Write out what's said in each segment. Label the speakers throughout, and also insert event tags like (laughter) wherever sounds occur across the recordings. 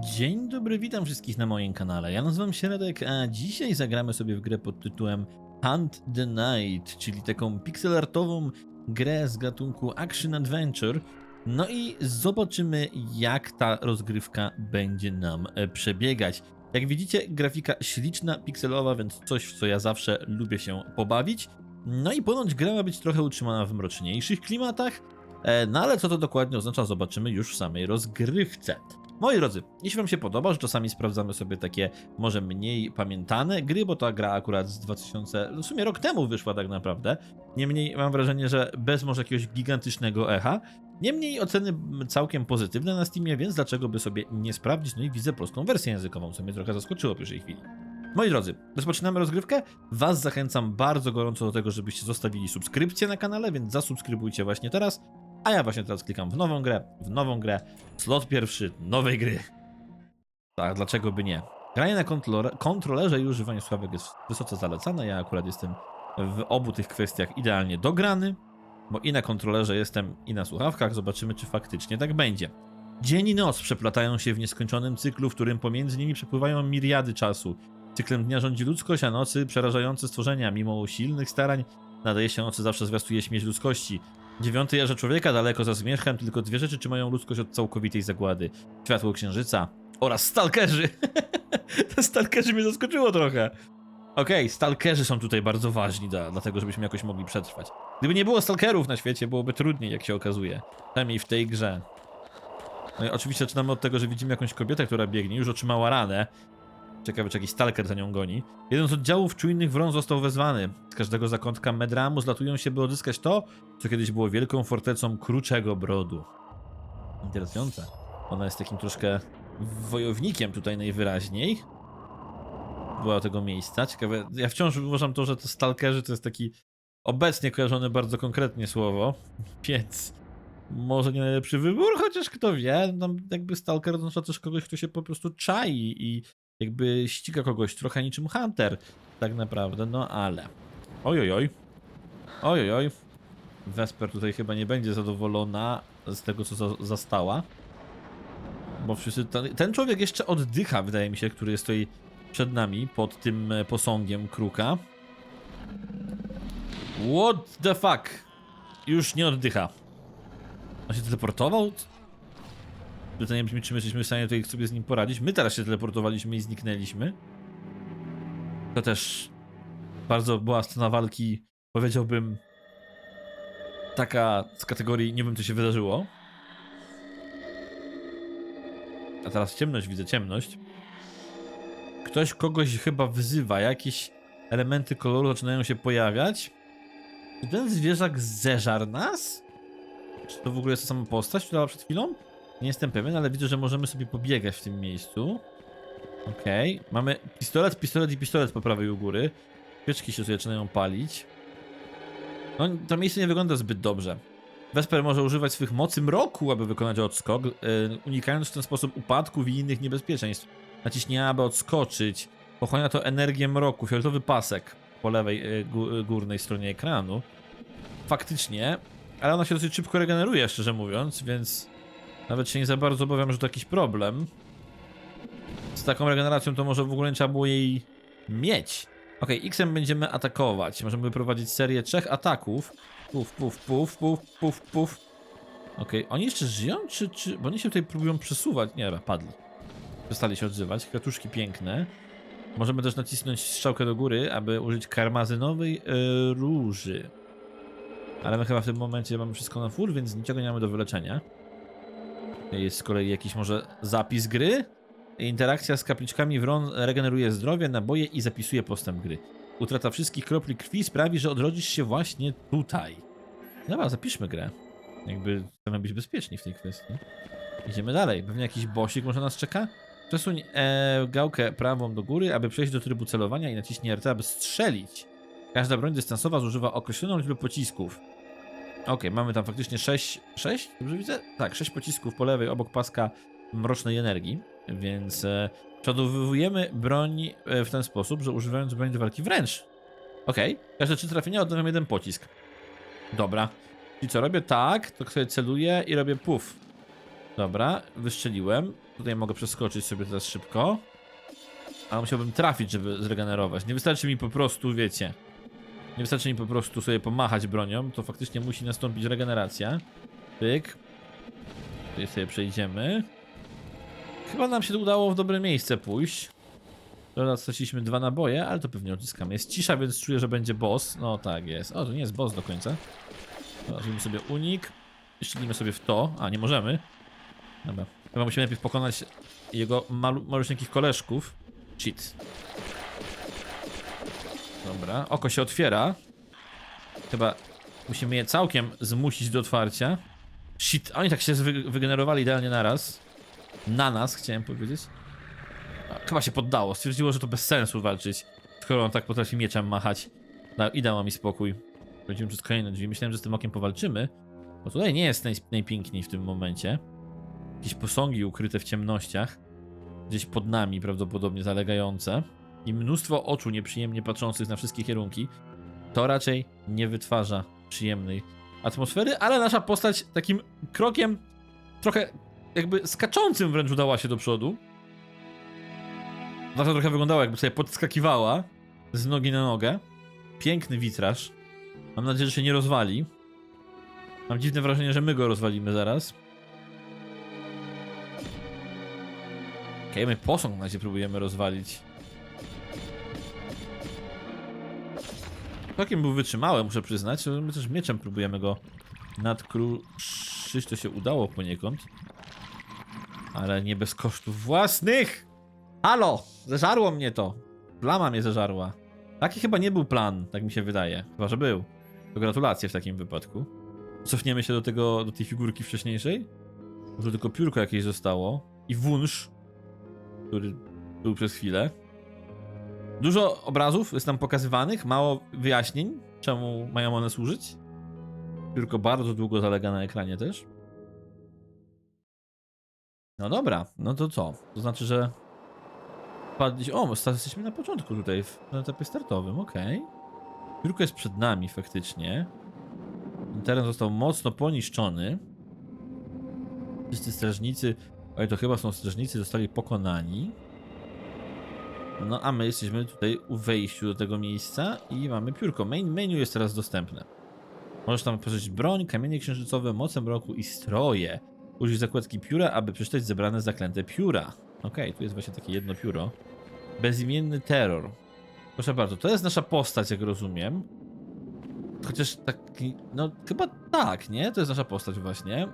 Speaker 1: Dzień dobry, witam wszystkich na moim kanale. Ja nazywam się Radek, a dzisiaj zagramy sobie w grę pod tytułem Hunt the Night, czyli taką pixelartową grę z gatunku Action Adventure. No i zobaczymy, jak ta rozgrywka będzie nam e, przebiegać. Jak widzicie, grafika śliczna, pikselowa, więc coś, w co ja zawsze lubię się pobawić. No i ponoć gra ma być trochę utrzymana w mroczniejszych klimatach, e, no ale co to dokładnie oznacza, zobaczymy już w samej rozgrywce. Moi drodzy, jeśli Wam się podoba, że czasami sprawdzamy sobie takie może mniej pamiętane gry, bo ta gra akurat z 2000, no w sumie rok temu wyszła tak naprawdę. Niemniej mam wrażenie, że bez może jakiegoś gigantycznego echa. Niemniej oceny całkiem pozytywne na Steamie, więc dlaczego by sobie nie sprawdzić? No i widzę polską wersję językową, co mnie trochę zaskoczyło w pierwszej chwili. Moi drodzy, rozpoczynamy rozgrywkę. Was zachęcam bardzo gorąco do tego, żebyście zostawili subskrypcję na kanale, więc zasubskrybujcie właśnie teraz. A ja właśnie teraz klikam w nową grę, w nową grę, slot pierwszy nowej gry. Tak, dlaczego by nie? Granie na kontroler- kontrolerze i używanie sławek jest wysoce zalecane. Ja akurat jestem w obu tych kwestiach idealnie dograny, bo i na kontrolerze jestem, i na słuchawkach. Zobaczymy, czy faktycznie tak będzie. Dzień i noc przeplatają się w nieskończonym cyklu, w którym pomiędzy nimi przepływają miriady czasu. Cyklem dnia rządzi ludzkość, a nocy przerażające stworzenia. Mimo usilnych starań nadaje się nocy zawsze zwiastuje śmierć ludzkości. Dziewiąty jarze człowieka daleko za zmierzchem, tylko dwie rzeczy trzymają ludzkość od całkowitej zagłady. Światło księżyca oraz stalkerzy. (laughs) Te stalkerzy mnie zaskoczyło trochę. Okej, stalkerzy są tutaj bardzo ważni, dla, dlatego żebyśmy jakoś mogli przetrwać. Gdyby nie było stalkerów na świecie, byłoby trudniej, jak się okazuje. Przynajmniej w tej grze. No i oczywiście zaczynamy od tego, że widzimy jakąś kobietę, która biegnie, już otrzymała ranę. Ciekawe, czy jakiś stalker za nią goni. Jeden z oddziałów czujnych wron został wezwany. Z każdego zakątka Medramu zlatują się, by odzyskać to, co kiedyś było wielką fortecą Kruczego Brodu. Interesujące. Ona jest takim troszkę wojownikiem tutaj najwyraźniej. Była tego miejsca. Ciekawe, ja wciąż uważam to, że to stalkerzy to jest taki obecnie kojarzone bardzo konkretnie słowo, (laughs) więc może nie najlepszy wybór, chociaż kto wie, tam jakby stalker oznacza też kogoś, kto się po prostu czai i jakby ściga kogoś trochę niczym Hunter, tak naprawdę, no ale. Ojojoj. Ojojoj. Vesper tutaj chyba nie będzie zadowolona z tego, co za zastała. Bo wszyscy. Ten, ten człowiek jeszcze oddycha, wydaje mi się, który jest tutaj przed nami, pod tym e, posągiem kruka. What the fuck? Już nie oddycha. On się teleportował? Pytanie brzmi, czy my jesteśmy w stanie tutaj sobie z nim poradzić. My teraz się teleportowaliśmy i zniknęliśmy. To też bardzo była scena walki, powiedziałbym, taka z kategorii nie wiem, co się wydarzyło. A teraz ciemność, widzę ciemność. Ktoś kogoś chyba wzywa, jakieś elementy koloru zaczynają się pojawiać. Czy ten zwierzak zeżarł nas? Czy to w ogóle jest ta sama postać, która przed chwilą? Nie jestem pewien, ale widzę, że możemy sobie pobiegać w tym miejscu. Okej. Mamy pistolet, pistolet i pistolet po prawej u góry. Pieczki się zaczynają palić. No, to miejsce nie wygląda zbyt dobrze. Vesper może używać swych mocy mroku, aby wykonać odskok, yy, unikając w ten sposób upadków i innych niebezpieczeństw. Naciśnie aby odskoczyć. Pochłania to energię mroku, fioletowy pasek po lewej yy, gó- górnej stronie ekranu. Faktycznie, ale ona się dosyć szybko regeneruje, szczerze mówiąc, więc nawet się nie za bardzo obawiam, że to jakiś problem. Z taką regeneracją to może w ogóle nie trzeba było jej mieć. Ok, X-em będziemy atakować. Możemy wyprowadzić serię trzech ataków. Puf, puf, puf, puf, puf, puf. Ok, oni jeszcze żyją, czy, czy... Bo oni się tutaj próbują przesuwać. Nie, dobra, padli. Przestali się odzywać. Kwiatuszki piękne. Możemy też nacisnąć strzałkę do góry, aby użyć karmazynowej yy, róży. Ale my chyba w tym momencie mamy wszystko na full, więc niczego nie mamy do wyleczenia. Jest z kolei jakiś może zapis gry. Interakcja z kapliczkami wron regeneruje zdrowie, naboje i zapisuje postęp gry. Utrata wszystkich kropli krwi sprawi, że odrodzisz się właśnie tutaj. Dobra, zapiszmy grę. Jakby chcemy być bezpieczni w tej kwestii. Idziemy dalej. Pewnie jakiś bosik może nas czeka? Przesuń e, gałkę prawą do góry, aby przejść do trybu celowania i naciśnij RT, aby strzelić. Każda broń dystansowa zużywa określoną liczbę pocisków. Okej, mamy tam faktycznie 6, 6? Dobrze widzę? Tak, 6 pocisków po lewej obok paska mrocznej energii, więc e, przeładowujemy broń e, w ten sposób, że używając broni do walki wręcz. Okej, każde trzy trafienia odnawiam jeden pocisk. Dobra. I co, robię tak, to sobie celuję i robię puf. Dobra, wystrzeliłem. Tutaj mogę przeskoczyć sobie teraz szybko. Ale musiałbym trafić, żeby zregenerować. Nie wystarczy mi po prostu, wiecie. Nie wystarczy mi po prostu sobie pomachać bronią, to faktycznie musi nastąpić regeneracja. Pyk. Tutaj sobie przejdziemy. Chyba nam się udało w dobre miejsce pójść. Teraz straciliśmy dwa naboje, ale to pewnie odzyskamy. Jest cisza, więc czuję, że będzie boss. No tak jest. O, to nie jest boss do końca. Dobra, zrobimy sobie unik. Strzelimy sobie w to. A, nie możemy. Dobra. Chyba musimy najpierw pokonać jego malu maluśniakich koleżków. Cheat. Dobra, oko się otwiera. Chyba musimy je całkiem zmusić do otwarcia. Shit, oni tak się wy wygenerowali idealnie naraz. Na nas, chciałem powiedzieć. Chyba się poddało, stwierdziło, że to bez sensu walczyć, skoro on tak potrafi mieczem machać. No i dało mi spokój. Będziemy przez kolejne drzwi. Myślałem, że z tym okiem powalczymy. Bo tutaj nie jest naj najpiękniej w tym momencie. Jakieś posągi ukryte w ciemnościach. Gdzieś pod nami prawdopodobnie zalegające. I mnóstwo oczu nieprzyjemnie patrzących na wszystkie kierunki. To raczej nie wytwarza przyjemnej atmosfery, ale nasza postać takim krokiem trochę jakby skaczącym wręcz udała się do przodu. Zawsze trochę wyglądała jakby sobie podskakiwała z nogi na nogę. Piękny witraż. Mam nadzieję, że się nie rozwali. Mam dziwne wrażenie, że my go rozwalimy zaraz. Okej, my posąg na razie próbujemy rozwalić. Całkiem był wytrzymały, muszę przyznać. My też mieczem próbujemy go nadkruszyć. To się udało poniekąd. Ale nie bez kosztów własnych! Halo! Zeżarło mnie to! Plama mnie zeżarła. Taki chyba nie był plan, tak mi się wydaje. Chyba, że był. To gratulacje w takim wypadku. Cofniemy się do tego, do tej figurki wcześniejszej. Może tylko piórko jakieś zostało. I wunsz, który był przez chwilę. Dużo obrazów jest tam pokazywanych, mało wyjaśnień, czemu mają one służyć. Piórko bardzo długo zalega na ekranie też. No dobra, no to co? To znaczy, że wpadliśmy... O, jesteśmy na początku tutaj, na etapie startowym, okej. Piórko jest przed nami faktycznie. Teren został mocno poniszczony. Wszyscy strażnicy, ale to chyba są strażnicy, zostali pokonani. No a my jesteśmy tutaj u wejściu do tego miejsca i mamy piórko. Main menu jest teraz dostępne. Możesz tam pożyczyć broń, kamienie księżycowe, moce mroku i stroje. Użyj zakładki pióra, aby przeczytać zebrane zaklęte pióra. Okej, tu jest właśnie takie jedno pióro. Bezimienny terror. Proszę bardzo, to jest nasza postać, jak rozumiem. Chociaż taki, no chyba tak, nie? To jest nasza postać właśnie.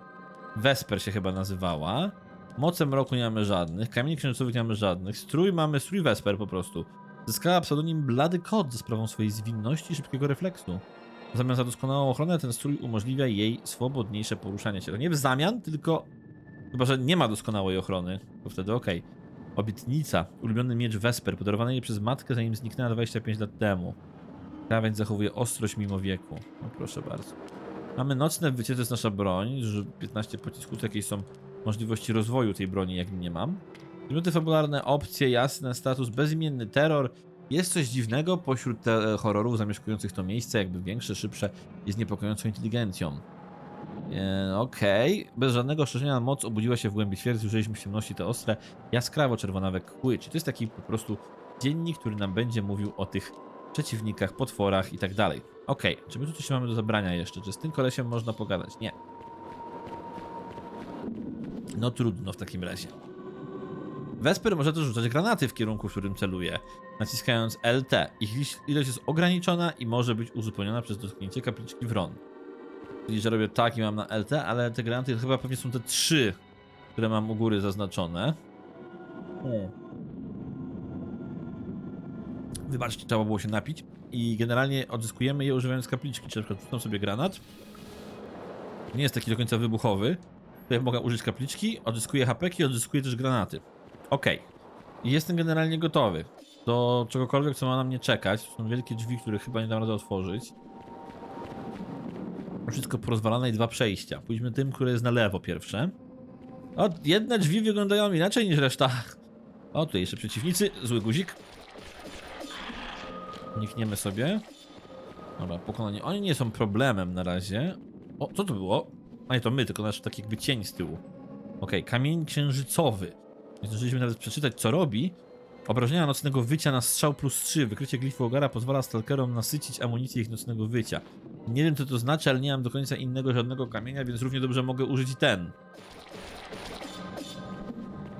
Speaker 1: Vesper się chyba nazywała. Moce mroku nie mamy żadnych, kamieni księżycowych nie mamy żadnych, strój mamy strój Vesper po prostu. Zyskała pseudonim Blady Kot za sprawą swojej zwinności i szybkiego refleksu. W zamian za doskonałą ochronę ten strój umożliwia jej swobodniejsze poruszanie się. To nie w zamian, tylko... Chyba, że nie ma doskonałej ochrony, to wtedy okej. Obietnica, ulubiony miecz Vesper, podarowany jej przez matkę zanim zniknęła 25 lat temu. Krawędź zachowuje ostrość mimo wieku. No proszę bardzo. Mamy nocne wycie, to jest nasza broń, że 15 pocisków, to jakieś są możliwości rozwoju tej broni, jak nie mam. Minuty fabularne, opcje, jasne, status, bezimienny terror. Jest coś dziwnego pośród te horrorów zamieszkujących to miejsce, jakby większe, szybsze i z niepokojącą inteligencją. E, Okej, bez żadnego ostrzeżenia moc obudziła się w głębi twierdzy, użyliśmy ciemności te ostre, jaskrawo-czerwonawe kły. Czyli to jest taki po prostu dziennik, który nam będzie mówił o tych przeciwnikach, potworach i tak dalej. Okej, czy my tu coś mamy do zabrania jeszcze? Czy z tym kolesiem można pogadać? Nie. No trudno w takim razie. Vesper może też rzucać granaty w kierunku, w którym celuje, naciskając LT. Ich ilość- jest ograniczona i może być uzupełniona przez dotknięcie kapliczki Wron. Czyli, że robię tak i mam na LT, ale te granaty chyba pewnie są te trzy, które mam u góry zaznaczone. Hmm. Wybaczcie, trzeba było się napić. I generalnie odzyskujemy je używając kapliczki. Czy na przykład sobie granat. Nie jest taki do końca wybuchowy. Tutaj mogę użyć kapliczki, odzyskuję hapeki, odzyskuję też granaty. I Jestem generalnie gotowy do czegokolwiek, co ma na mnie czekać. Są wielkie drzwi, które chyba nie dam rady otworzyć. Wszystko porozwalane i dwa przejścia. Pójdźmy tym, które jest na lewo pierwsze. O, jedne drzwi wyglądają inaczej niż reszta. O, tutaj jeszcze przeciwnicy. Zły guzik. Unikniemy sobie. Dobra, pokonanie. Oni nie są problemem na razie. O, co to było? A nie, to my, tylko nasz taki jakby cień z tyłu. Okej, kamień księżycowy. Nie zdążyliśmy nawet przeczytać, co robi. Obrażenia nocnego wycia na strzał plus 3. Wykrycie glifu ogara pozwala stalkerom nasycić amunicję ich nocnego wycia. Nie wiem, co to znaczy, ale nie mam do końca innego żadnego kamienia, więc równie dobrze mogę użyć ten.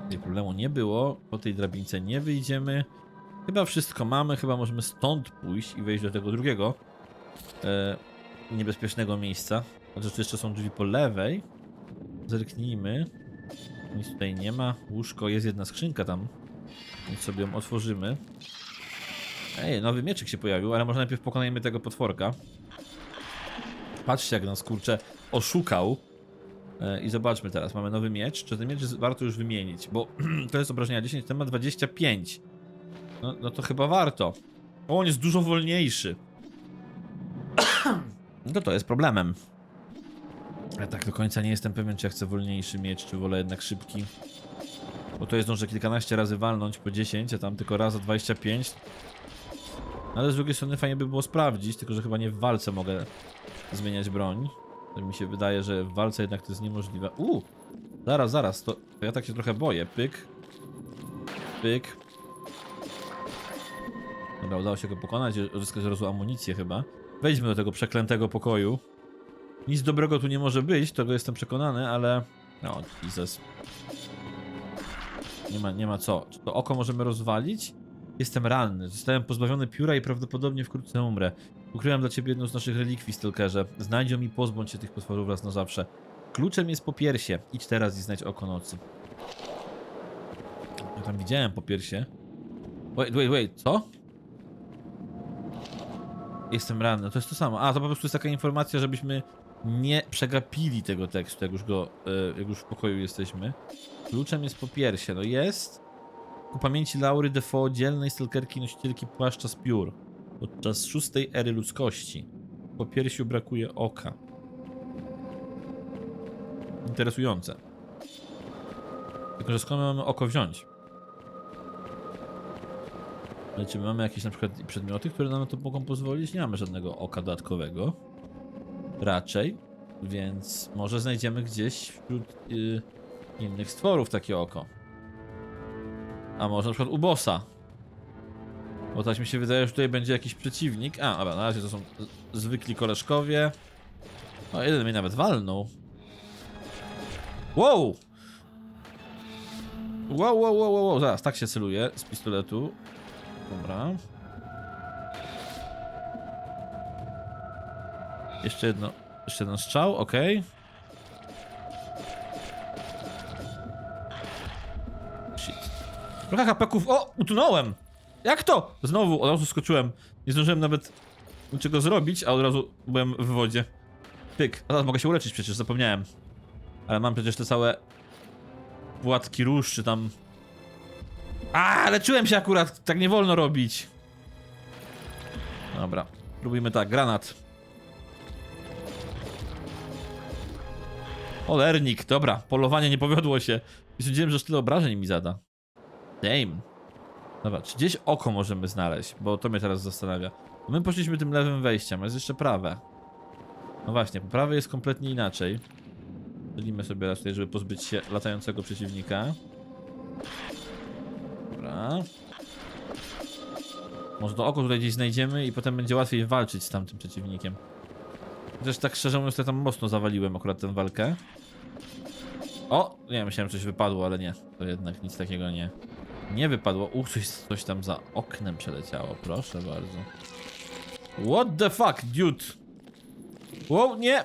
Speaker 1: Tutaj problemu nie było. Po tej drabince nie wyjdziemy. Chyba wszystko mamy, chyba możemy stąd pójść i wejść do tego drugiego e, niebezpiecznego miejsca. Chociaż tu jeszcze są drzwi po lewej. Zerknijmy. Nic tutaj nie ma. Łóżko, jest jedna skrzynka tam. Więc sobie ją otworzymy. Ej, nowy mieczyk się pojawił, ale może najpierw pokonajmy tego potworka. Patrzcie jak nas kurczę oszukał. E, I zobaczmy teraz, mamy nowy miecz. Czy ten miecz warto już wymienić? Bo (clears throat) to jest obrażenia 10, ten ma 25. No, no to chyba warto. O, on jest dużo wolniejszy. (clears throat) No to jest problemem. Ja tak do końca nie jestem pewien, czy ja chcę wolniejszy miecz, czy wolę jednak szybki. Bo to jest zdążę kilkanaście razy walnąć po 10, a tam tylko raz o 25. No Ale z drugiej strony fajnie by było sprawdzić, tylko że chyba nie w walce mogę zmieniać broń. To mi się wydaje, że w walce jednak to jest niemożliwe. Uuu! Zaraz, zaraz, to, ja tak się trochę boję. Pyk. Pyk. Dobra, udało się go pokonać, uzyskać razu amunicję chyba. Wejdźmy do tego przeklętego pokoju. Nic dobrego tu nie może być, tego jestem przekonany, ale... No, Jesus. Nie ma, nie ma co. Czy to oko możemy rozwalić? Jestem ranny. Zostałem pozbawiony pióra i prawdopodobnie wkrótce umrę. Ukryłem dla ciebie jedną z naszych relikwii, Stalkerze. Znajdź ją i pozbądź się tych potworów raz na zawsze. Kluczem jest popiersie. Idź teraz i znajdź oko nocy. Ja tam widziałem popiersie. Wait, wait, wait, co? Jestem ranny, to jest to samo. A, to po prostu jest taka informacja, żebyśmy nie przegapili tego tekstu, jak już go, e, jak już w pokoju jesteśmy. Kluczem jest popiersie, no jest. Ku pamięci Laury Defoe, dzielnej stalkerki nosicielki płaszcza z piór. Podczas szóstej ery ludzkości. Po piersiu brakuje oka. Interesujące. Tylko, że skąd my mamy oko wziąć? My mamy jakieś na przykład przedmioty, które nam na to mogą pozwolić? Nie mamy żadnego oka dodatkowego. Raczej. Więc może znajdziemy gdzieś wśród y, innych stworów takie oko. A może na przykład u bossa. Bo tak mi się wydaje, że tutaj będzie jakiś przeciwnik. A, dobra, na razie to są zwykli koleżkowie. O, jeden mnie nawet walnął. Wow! Wow, wow, wow, wow, wow, zaraz, tak się celuje z pistoletu. Dobra. Jeszcze jedno, jeszcze jeden strzał, okej. Shit. Trochę hapeków, o, utonąłem! Jak to? Znowu, od razu skoczyłem. Nie zdążyłem nawet niczego zrobić, a od razu byłem w wodzie. Pyk, a teraz mogę się uleczyć przecież, zapomniałem. Ale mam przecież te całe płatki róż, czy tam... A, leczyłem się akurat, tak nie wolno robić. Dobra, próbujmy tak, granat. Olernik, dobra, polowanie nie powiodło się. I sądziłem, że aż tyle obrażeń mi zada. Damn. Dobra, czy gdzieś oko możemy znaleźć? Bo to mnie teraz zastanawia. My poszliśmy tym lewym wejściem, a jest jeszcze prawe. No właśnie, po prawej jest kompletnie inaczej. Dzielimy sobie raz tutaj, żeby pozbyć się latającego przeciwnika. Dobra. Może to oko tutaj gdzieś znajdziemy i potem będzie łatwiej walczyć z tamtym przeciwnikiem. Chociaż tak szczerze mówiąc, to tam mocno zawaliłem akurat tę walkę. O! Nie, myślałem, że coś wypadło, ale nie. To jednak nic takiego nie. Nie wypadło. U, coś, coś tam za oknem przeleciało. Proszę bardzo. What the fuck, dude? Wow, nie!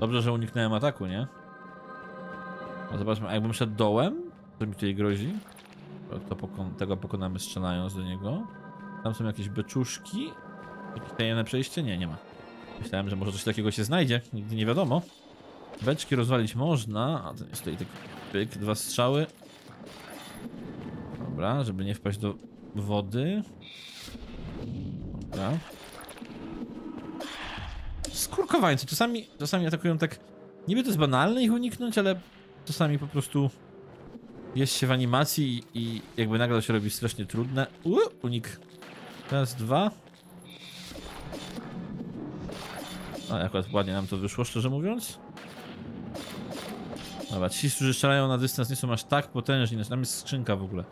Speaker 1: Dobrze, że uniknąłem ataku, nie? A zobaczmy, a jakbym szedł dołem? Co mi tutaj grozi? To pokon tego pokonamy strzelając do niego. Tam są jakieś beczuszki. Jakieś tajemne przejście? Nie, nie ma. Myślałem, że może coś takiego się znajdzie. Nigdy nie wiadomo. Beczki rozwalić można, a to jest tutaj tylko pyk, dwa strzały. Dobra, żeby nie wpaść do wody. Dobra. Skurkowańcy czasami, czasami atakują tak... Niby to jest banalne ich uniknąć, ale czasami po prostu jest się w animacji i, i jakby nagle się robi strasznie trudne. U, unik. Raz, dwa. A akurat ładnie nam to wyszło, szczerze mówiąc. Dobra, ci, którzy strzelają na dystans nie są aż tak potężni, znaczy tam jest skrzynka w ogóle.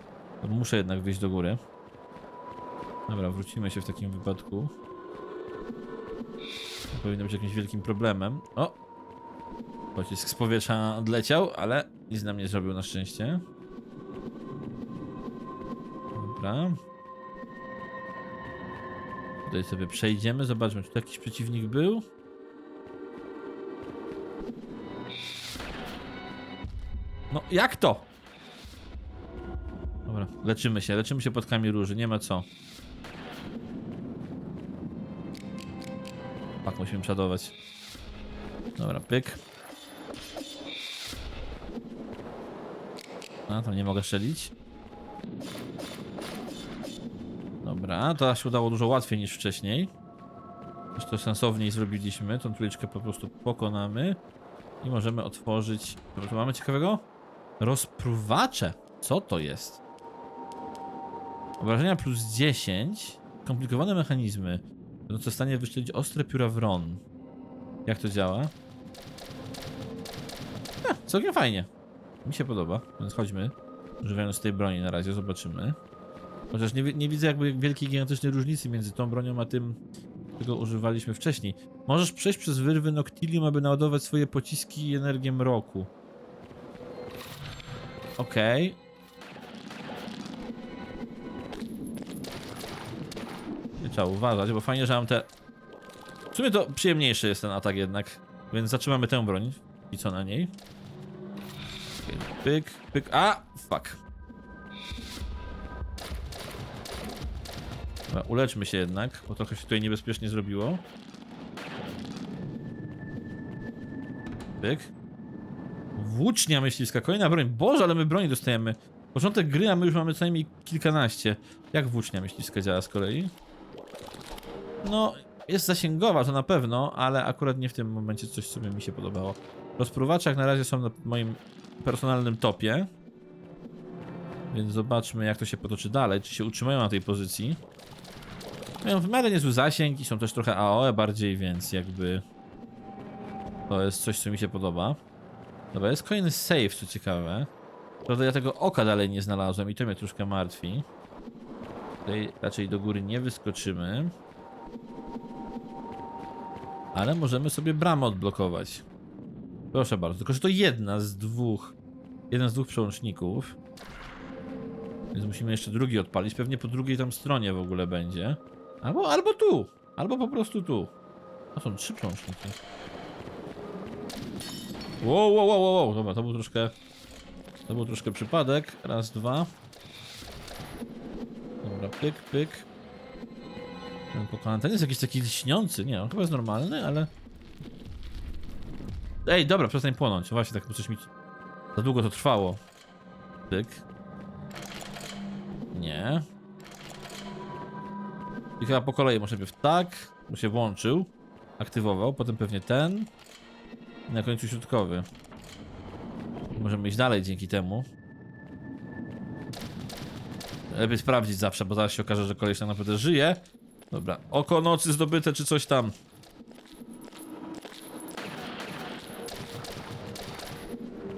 Speaker 1: To muszę jednak wyjść do góry. Dobra, wrócimy się w takim wypadku. To powinno być jakimś wielkim problemem. O! Pocisk z powietrza odleciał, ale nic nam nie zrobił na szczęście. Dobra. Tutaj sobie przejdziemy, zobaczmy, czy tu jakiś przeciwnik był. No, jak to? Dobra, leczymy się, leczymy się podkami róży, nie ma co. Tak, musimy przodować. Dobra, pyk. A, to nie mogę strzelić. Dobra, to się udało dużo łatwiej niż wcześniej. Już to sensowniej zrobiliśmy. Tą trójeczkę po prostu pokonamy. I możemy otworzyć... Co tu mamy ciekawego? Rozpruwacze. Co to jest? Obrażenia plus 10. Komplikowane mechanizmy. Będące w stanie wyszczelić ostre pióra wron. Jak to działa? Eh, całkiem fajnie. Mi się podoba, więc chodźmy. Używając tej broni na razie, zobaczymy. Chociaż nie, nie widzę jakby wielkiej, gigantycznej różnicy między tą bronią a tym, którego używaliśmy wcześniej. Możesz przejść przez wyrwy Noctilium, aby naładować swoje pociski i energię mroku. Okej. Nie Trzeba uważać, bo fajnie, że mam te... W sumie to przyjemniejszy jest ten atak jednak. Więc zatrzymamy tę broń. I co na niej? Pyk, pyk. A! Fuck. Dobra, uleczmy się jednak, bo trochę się tutaj niebezpiecznie zrobiło. Pyk. Włócznia myśliwska, kolejna broń. Boże, ale my broni dostajemy. Początek gry, a my już mamy co najmniej kilkanaście. Jak włócznia myśliwska działa z kolei? No, jest zasięgowa, to na pewno, ale akurat nie w tym momencie coś sobie mi się podobało. Rozpruwacze jak na razie są na moim personalnym topie. Więc zobaczmy jak to się potoczy dalej, czy się utrzymają na tej pozycji. Mają w miarę niezły zasięg i są też trochę AOE bardziej, więc jakby... To jest coś, co mi się podoba. Dobra, jest kolejny save, co ciekawe. Prawda, ja tego oka dalej nie znalazłem i to mnie troszkę martwi. Tutaj raczej do góry nie wyskoczymy. Ale możemy sobie bramę odblokować. Proszę bardzo, tylko że to jedna z dwóch. Jeden z dwóch przełączników. Więc musimy jeszcze drugi odpalić. Pewnie po drugiej tam stronie w ogóle będzie. Albo, albo tu. Albo po prostu tu. A są trzy przełączniki. Wow, wow, wow, wow. Dobra, to był troszkę... To był troszkę przypadek. Raz, dwa. Dobra, pyk, pyk. Ten pokonany. Ten jest jakiś taki lśniący. Nie, on chyba jest normalny, ale... Ej, dobra, przestań płonąć. Właśnie, tak coś mi... Za długo to trwało. Pyk. Nie. I chyba po kolei może najpierw tak, bo się włączył, aktywował, potem pewnie ten na końcu środkowy. Możemy iść dalej dzięki temu. Lepiej sprawdzić zawsze, bo zaraz się okaże, że koleś tak naprawdę żyje. Dobra, oko nocy zdobyte czy coś tam.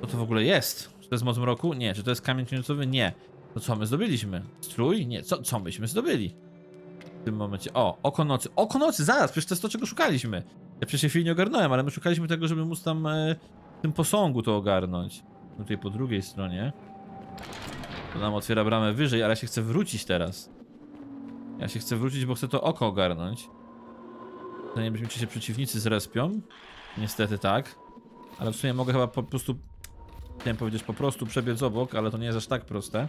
Speaker 1: Co to w ogóle jest? Czy to jest moc mroku? Nie. Czy to jest kamień księżycowy? Nie. To co my zdobyliśmy? Strój? Nie. Co, co myśmy zdobyli? W tym momencie. O, oko nocy. Oko nocy, zaraz, przecież to jest to, czego szukaliśmy. Ja przecież się chwili nie ogarnąłem, ale my szukaliśmy tego, żeby móc tam e, w tym posągu to ogarnąć. Tutaj po drugiej stronie. To nam otwiera bramę wyżej, ale ja się chcę wrócić teraz. Ja się chcę wrócić, bo chcę to oko ogarnąć. Zanim brzmi, czy się przeciwnicy zrespią. Niestety tak. Ale w sumie mogę chyba po prostu... Chciałem powiedzieć po prostu przebiec obok, ale to nie jest aż tak proste.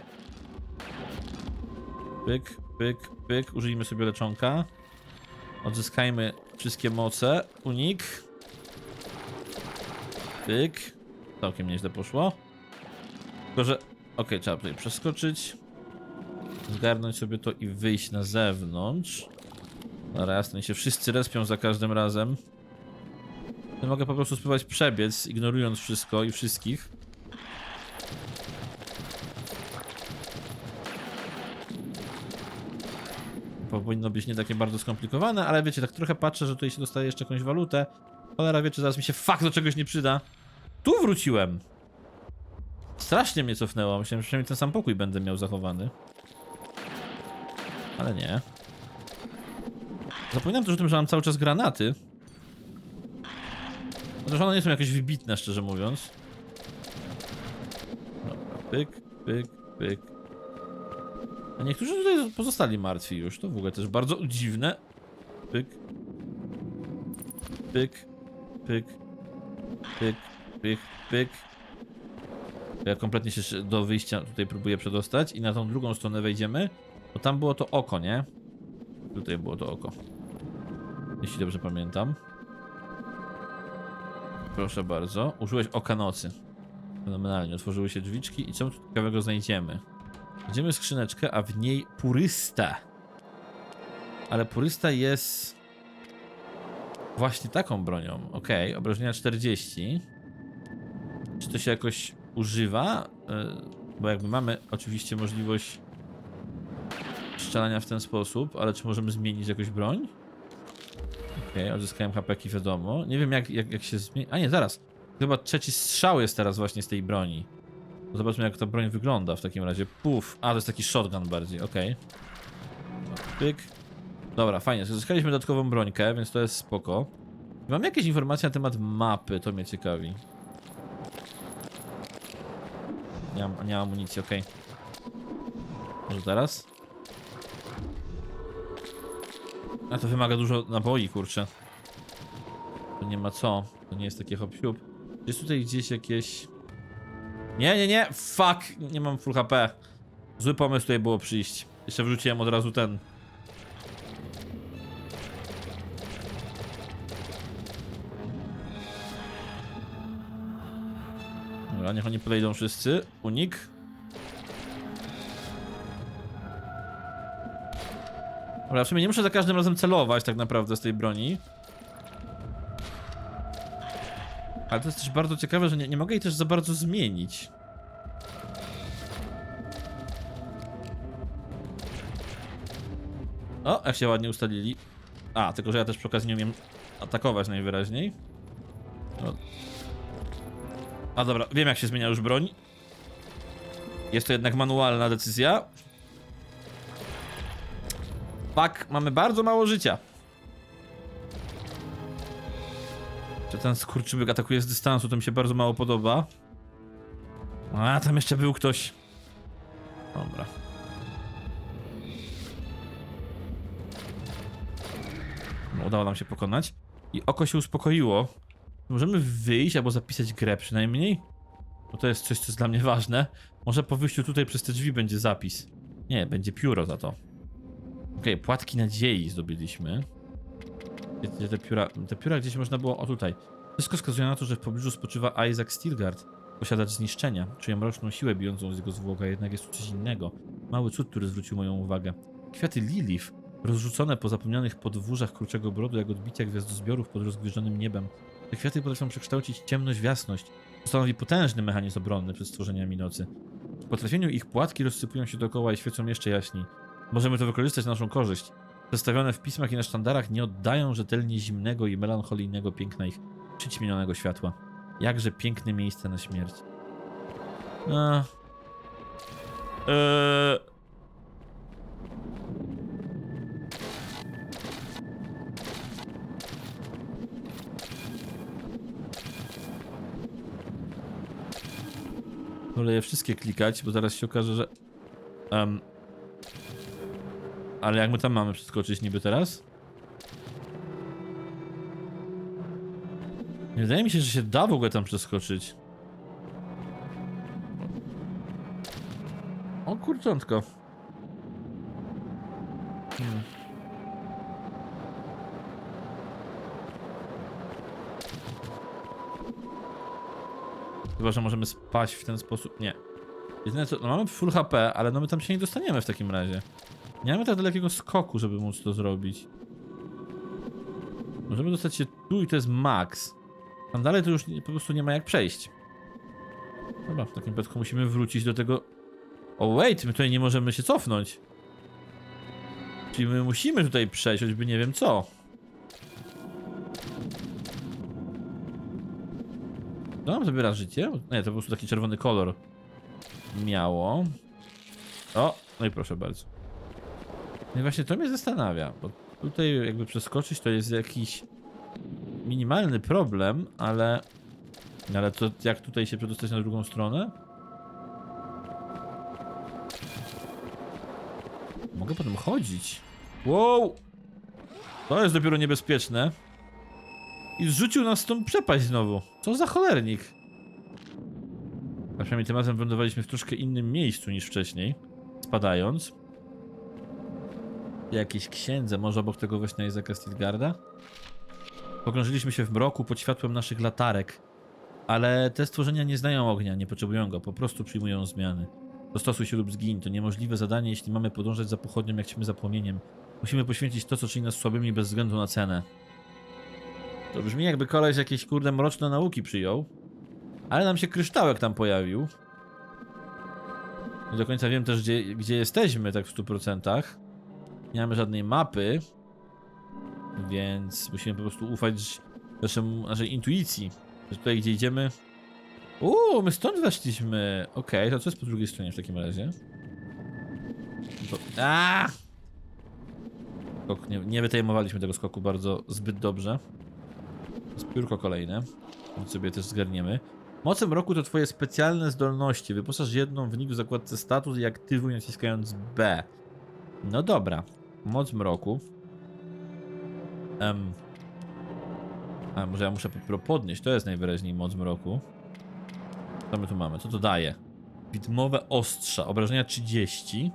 Speaker 1: Pyk, pyk, pyk. Użyjmy sobie leczonka. Odzyskajmy wszystkie moce. Unik. Pyk. Całkiem nieźle poszło. Tylko, że... Okej, trzeba tutaj przeskoczyć. Zgarnąć sobie to i wyjść na zewnątrz. Dobra, jasne, się wszyscy respią za każdym razem. Ja mogę po prostu spróbować przebiec, ignorując wszystko i wszystkich. Powinno być nie takie bardzo skomplikowane, ale wiecie, tak trochę patrzę, że tutaj się dostaje jeszcze jakąś walutę. Cholera wie, czy zaraz mi się fakt do czegoś nie przyda. Tu wróciłem! Strasznie mnie cofnęło. Myślałem, że przynajmniej ten sam pokój będę miał zachowany. Ale nie. Zapominam też o tym, że mam cały czas granaty. Chociaż one nie są jakieś wybitne, szczerze mówiąc. Dobra, pyk, pyk, pyk. A niektórzy tutaj pozostali martwi już. To w ogóle też bardzo dziwne. Pyk. Pyk. Pyk. Pyk. Pyk. Pyk. Ja kompletnie się do wyjścia tutaj próbuję przedostać i na tą drugą stronę wejdziemy, bo tam było to oko, nie? Tutaj było to oko. Jeśli dobrze pamiętam. Proszę bardzo. Użyłeś oka nocy. Fenomenalnie. Otworzyły się drzwiczki i co ciekawego znajdziemy? Znajdziemy skrzyneczkę, a w niej purysta. Ale purysta jest właśnie taką bronią. Okej, obrażenia 40. Czy to się jakoś używa? Y, Bo jakby mamy oczywiście możliwość strzelania w ten sposób, ale czy możemy zmienić jakąś broń? Okej, odzyskałem hapeki, wiadomo. Nie wiem jak, jak, jak się zmieni... A nie, zaraz. Chyba trzeci strzał jest teraz właśnie z tej broni. Zobaczmy jak ta broń wygląda w takim razie. Puf. A, to jest taki shotgun bardziej, okej. Pyk. Dobra, fajnie. Zyskaliśmy dodatkową brońkę, więc to jest spoko. Mam jakieś informacje na temat mapy, to mnie ciekawi. Nie mam, nie mam amunicji, okej. Może teraz? A to wymaga dużo naboi, kurczę. To nie ma co. To nie jest takie hop -siup. Jest tutaj gdzieś jakieś... Nie, nie, nie! Fuck! Nie mam full HP. Zły pomysł tutaj było przyjść. Jeszcze wrzuciłem od razu ten. Dobra, niech oni podejdą wszyscy. Unik. Dobra, w sumie nie muszę za każdym razem celować tak naprawdę z tej broni. Ale to jest też bardzo ciekawe, że nie, nie mogę jej też za bardzo zmienić. O, jak się ładnie ustalili. A, tylko że ja też przy okazji nie umiem atakować najwyraźniej. No. A dobra, wiem jak się zmienia już broń. Jest to jednak manualna decyzja. Fuck, mamy bardzo mało życia. Ten skurczybyk atakuje z dystansu, to mi się bardzo mało podoba. A, tam jeszcze był ktoś. Dobra. No, udało nam się pokonać. I oko się uspokoiło. Możemy wyjść albo zapisać grę przynajmniej. Bo to jest coś, co jest dla mnie ważne. Może po wyjściu tutaj przez te drzwi będzie zapis. Nie, będzie pióro za to. Okej, płatki nadziei zdobyliśmy. Gdzie- te pióra? Te pióra gdzieś można było. O tutaj. Wszystko wskazuje na to, że w pobliżu spoczywa Isaac Stilgard, posiadacz zniszczenia. Czuję mroczną siłę bijącą z jego zwłoka, jednak jest tu coś innego. Mały cud, który zwrócił moją uwagę. Kwiaty lilif, rozrzucone po zapomnianych podwórzach kruczego brodu, jak odbicia gwiazdozbiorów pod rozgwieżonym niebem. Te kwiaty potrafią przekształcić ciemność w jasność. To stanowi potężny mechanizm obronny przed stworzeniami nocy. Po trafieniu ich płatki rozsypują się dookoła i świecą jeszcze jaśniej. Możemy to wykorzystać na naszą korzyść. Przedstawione w pismach i na sztandarach nie oddają rzetelnie zimnego i melancholijnego piękna ich przyćmienionego światła. Jakże piękne miejsce na śmierć. A. Eee. Wolę je wszystkie klikać, bo zaraz się okaże, że... em, ale jak my tam mamy przeskoczyć niby teraz? Nie Wydaje mi się, że się da w ogóle tam przeskoczyć. O kurczątko. Hmm. Chyba, że możemy spaść w ten sposób. Nie. Jedyne co, no mamy full HP, ale no my tam się nie dostaniemy w takim razie. Nie mamy tak dalekiego skoku, żeby móc to zrobić. Możemy dostać się tu i to jest max. Tam dalej to już po prostu nie ma jak przejść. Dobra, w takim wypadku musimy wrócić do tego... O wait, my tutaj nie możemy się cofnąć. Czyli my musimy tutaj przejść, choćby nie wiem co. To nam zabiera życie? Nie, to po prostu taki czerwony kolor. miało. O, no i proszę bardzo. No i właśnie to mnie zastanawia, bo tutaj jakby przeskoczyć to jest jakiś minimalny problem, ale... Ale to jak tutaj się przedostać na drugą stronę? Mogę potem chodzić. Wow! To jest dopiero niebezpieczne. I zrzucił nas tą przepaść znowu. Co za cholernik. A przynajmniej tym razem wylądowaliśmy w troszkę innym miejscu niż wcześniej. Spadając. Jakieś księdze, może obok tego właśnie Isaaca Stilgarda? Pogrążyliśmy się w mroku pod światłem naszych latarek. Ale te stworzenia nie znają ognia, nie potrzebują go, po prostu przyjmują zmiany. Dostosuj się lub zgin, to niemożliwe zadanie, jeśli mamy podążać za pochodnią, jak ćmy za płomieniem. Musimy poświęcić to, co czyni nas słabymi bez względu na cenę. To brzmi jakby koleś jakieś kurde mroczne nauki przyjął. Ale nam się kryształek tam pojawił. Nie do końca wiem też, gdzie, gdzie jesteśmy, tak w 100%. Nie mamy żadnej mapy. Więc musimy po prostu ufać naszemu, naszej intuicji. Że tutaj, gdzie idziemy... Uuu, my stąd weszliśmy. Okej, to co jest po drugiej stronie w takim razie? To... Aaaa! Skok, nie, nie wytajmowaliśmy tego skoku bardzo zbyt dobrze. To jest piórko kolejne. Więc sobie też zgarniemy. Moce mroku to twoje specjalne zdolności. Wyposaż jedną w nich w zakładce status i aktywuj naciskając B. No dobra. Moc mroku. Em. A może ja muszę podnieść. To jest najwyraźniej moc mroku. Co my tu mamy? Co to daje? Widmowe ostrza. Obrażenia 30.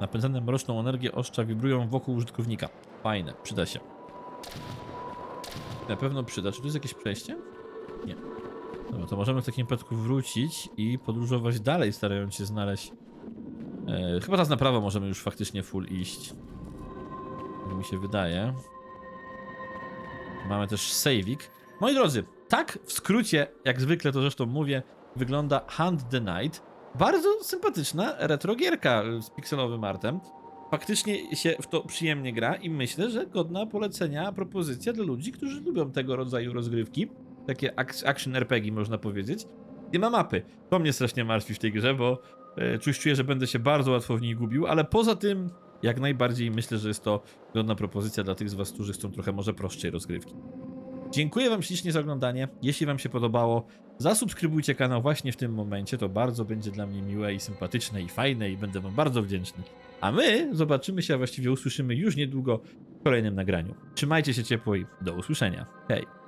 Speaker 1: Napędzane mroczną energię ostrza wibrują wokół użytkownika. Fajne. Przyda się. Na pewno przyda. Czy tu jest jakieś przejście? Nie. Dobra, to możemy w takim przypadku wrócić i podróżować dalej, starając się znaleźć. E, chyba teraz na prawo możemy już faktycznie full iść. Tak mi się wydaje. Mamy też saving. Moi drodzy, tak w skrócie, jak zwykle to zresztą mówię, wygląda Hunt the Night. Bardzo sympatyczna retro gierka z pikselowym artem. Faktycznie się w to przyjemnie gra i myślę, że godna polecenia propozycja dla ludzi, którzy lubią tego rodzaju rozgrywki. Takie ac- action RPG można powiedzieć. Nie ma mapy. To mnie strasznie martwi w tej grze, bo e, czuję, że będę się bardzo łatwo w niej gubił, ale poza tym jak najbardziej myślę, że jest to godna propozycja dla tych z was, którzy chcą trochę może prostszej rozgrywki. Dziękuję wam ślicznie za oglądanie. Jeśli wam się podobało, zasubskrybujcie kanał właśnie w tym momencie. To bardzo będzie dla mnie miłe i sympatyczne i fajne i będę wam bardzo wdzięczny. A my zobaczymy się, a właściwie usłyszymy już niedługo w kolejnym nagraniu. Trzymajcie się ciepło i do usłyszenia. Hej!